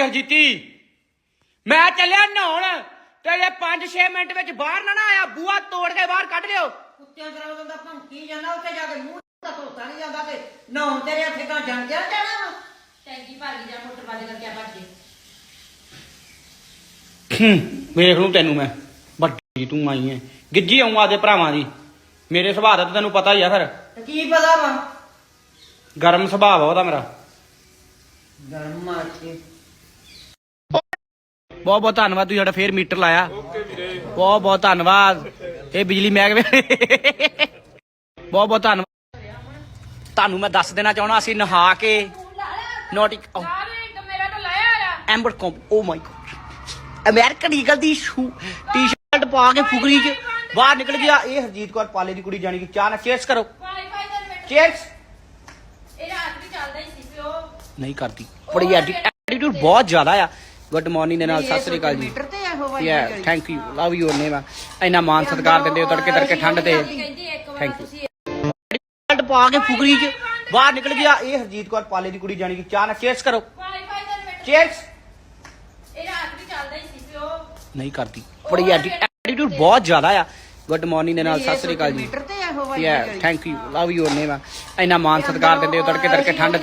ਹਰਜੀਤੀ ਮੈਂ ਚੱਲਿਆ ਨਹਾਉਣ ਤੇ ਇਹ 5-6 ਮਿੰਟ ਵਿੱਚ ਬਾਹਰ ਨਾ ਨਾ ਆਇਆ ਬੂਆ ਤੋੜ ਕੇ ਬਾਹਰ ਕੱਢ ਲਿਓ। ਕੁੱਤਿਆਂ ਬੰਦਾ ਭੌਂਕੀ ਜਾਂਦਾ ਉੱਥੇ ਜਾ ਕੇ ਮੂੰਹ ਦਾ ਧੋਤਾ ਨਹੀਂ ਜਾਂਦਾ ਤੇ ਨਹਾਉਣ ਤੇਰੇ ਹੱਥੇ ਕਾ ਜਣ ਜਾ ਜਾਣਾ ਵਾ। ਟੈਂਕੀ ਭਾਗੀ ਜਾ ਮੋਟਰ ਵਾਲੇ ਕਰਕੇ ਆ ਭੱਜੇ ਵੇਖ ਲੂੰ ਤੈਨੂੰ ਮੈਂ। ਵੱਡੀ ਤੂੰ ਆਈ ਐ। ਗਿੱਜੀ ਆਉਂ ਆਦੇ ਭਰਾਵਾਂ ਦੀ। ਮੇਰੇ ਸੁਭਾਅ ਦਾ ਤੈਨੂੰ ਪਤਾ ਹੀ ਆ ਫਿਰ। ਕੀ ਪਤਾ ਵਾ? ਗਰਮ ਸੁਭਾਅ ਆ ਉਹਦਾ ਮੇਰਾ। ਗਰਮ ਮਾਰਚੇ ਬਹੁਤ ਬਹੁਤ ਧੰਨਵਾਦ ਤੁਸੀਂ ਸਾਡਾ ਫੇਰ ਮੀਟਰ ਲਾਇਆ। ਬਹੁਤ ਬਹੁਤ ਧੰਨਵਾਦ। ਇਹ ਬਿਜਲੀ ਮਹਿਕਮੇ ਬਹੁਤ ਬਹੁਤ ਧੰਨਵਾਦ। ਤੁਹਾਨੂੰ ਮੈਂ ਦੱਸ ਦੇਣਾ ਚਾਹਣਾ ਅਸੀਂ ਨਹਾ ਕੇ ਨੋਟਿਕ ਮੇਰਾ ਤਾਂ ਲਾਇਆ ਆ ਐਂਬਰ ਕੰਪ oh my god American Eagle ਦੀ ਸ਼ੂ ਟੀ-ਸ਼ਰਟ ਪਾ ਕੇ ਫੁਗਰੀ ਚ ਬਾਹਰ ਨਿਕਲ ਗਿਆ। ਇਹ ਹਰਜੀਤ ਕੌਰ ਪਾਲੇ ਦੀ ਕੁੜੀ ਜਾਣੀ ਕਿ ਚਾਹ ਨਾਲ ਚੇਅਰਸ ਕਰੋ। ਚੇਅਰਸ ਇਹ ਰਾਤ ਵੀ ਚੱਲਦਾ ਹੀ ਸੀ ਪਿਓ। ਨਹੀਂ ਕਰਦੀ। ਬੜੀ ਐਟੀਟਿਊਡ ਬਹੁਤ ਜ਼ਿਆਦਾ ਆ। ਗੁੱਡ ਮਾਰਨਿੰਗ ਦੇ ਨਾਲ ਸਤਿ ਸ੍ਰੀ ਅਕਾਲ ਜੀ। ਮੀਟਰ ਤੇ ਇਹੋ ਵਾਈ ਯਾ ਥੈਂਕ ਯੂ ਲਵ ਯੂ ਨੇਮ ਇੰਨਾ ਮਾਨ ਸਤਿਕਾਰ ਦਿੰਦੇ ਹੋ ਤੜਕੇ ਤੜਕੇ ਠੰਡ ਤੇ. ਤੁਸੀਂ ਟੀ-ਸ਼ਰਟ ਪਾ ਕੇ ਫੁਗਰੀ ਚ ਬਾਹਰ ਨਿਕਲ ਗਿਆ। ਇਹ ਹਰਜੀਤ ਕੌਰ ਪਾਲੇ ਦੀ ਕੁੜੀ ਜਾਣੀ ਕਿ ਚਾਹ ਨਾਲ ਚੇਅਰਸ ਕਰੋ। ਚੇਅਰਸ ਇਹ ਰਾਤ ਵੀ ਚੱਲਦਾ ਹੀ ਸੀ ਪਿਓ ਨਹੀਂ ਕਰਦੀ। ਬੜੀ ਐਟੀਟਿਊਡ ਬਹੁਤ ਜ਼ਿਆਦਾ ਆ। ਗੁੱਡ ਮਾਰਨਿੰਗ ਦੇ ਨਾਲ ਸਤਿ ਸ੍ਰੀ ਅਕਾਲ ਜੀ। ਮੀਟਰ ਤੇ ਇਹੋ ਵਾਈ ਯਾ ਥੈਂਕ ਯੂ ਲਵ ਯੂ ਨੇਮ ਇੰਨਾ ਮਾਨ ਸਤਿਕਾਰ ਦਿੰਦੇ ਹੋ ਤੜਕੇ ਤੜਕੇ ਠੰਡ ਤੇ।